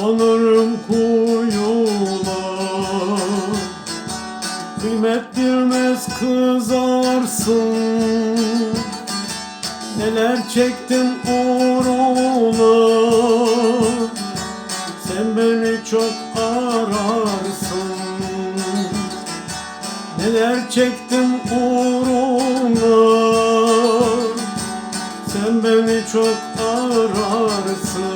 Konarım kuyular Kıymet bilmez kızarsın. Neler çektim uğruna. Sen beni çok ararsın. Neler çektim uğruna. Sen beni çok ararsın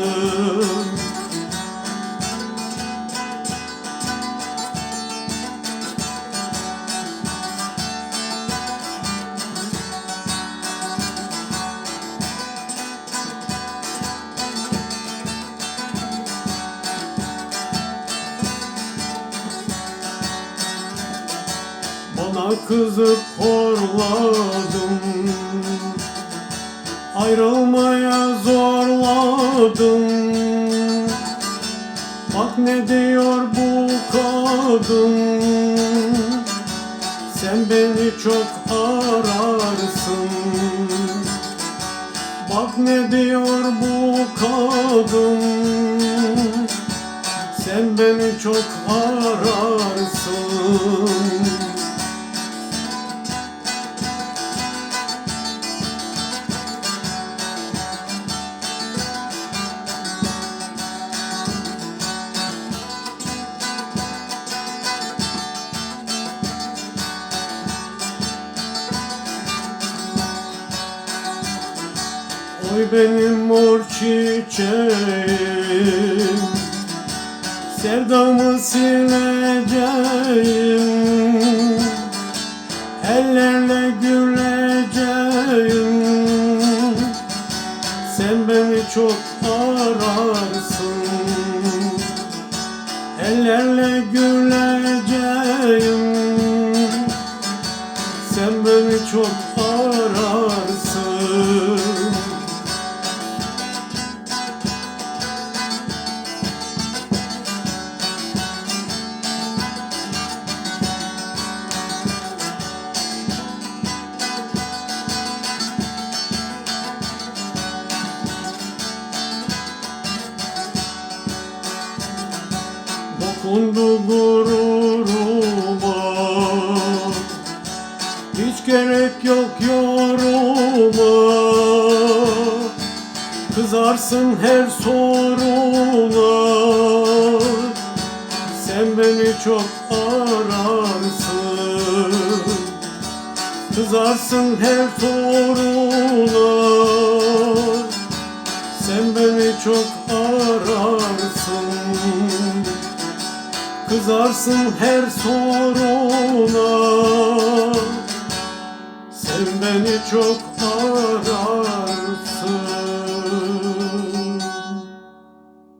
kızıp horladım Ayrılmaya zorladım. Bak ne diyor bu kadın. Sen beni çok ararsın. Bak ne diyor bu kadın. Sen beni çok ararsın Oy benim mor çiçeğim Sevdamı sileceğim Ellerle güleceğim. Sen beni çok ararsın Ellerle güleceğim. Sen beni çok ararsın Dokundu gururuma Hiç gerek yok yoruma. Kızarsın her soruna. Sen beni çok ararsın. Kızarsın her soruna. Sen beni çok Kızarsın her soruna. Sen beni çok ararsın.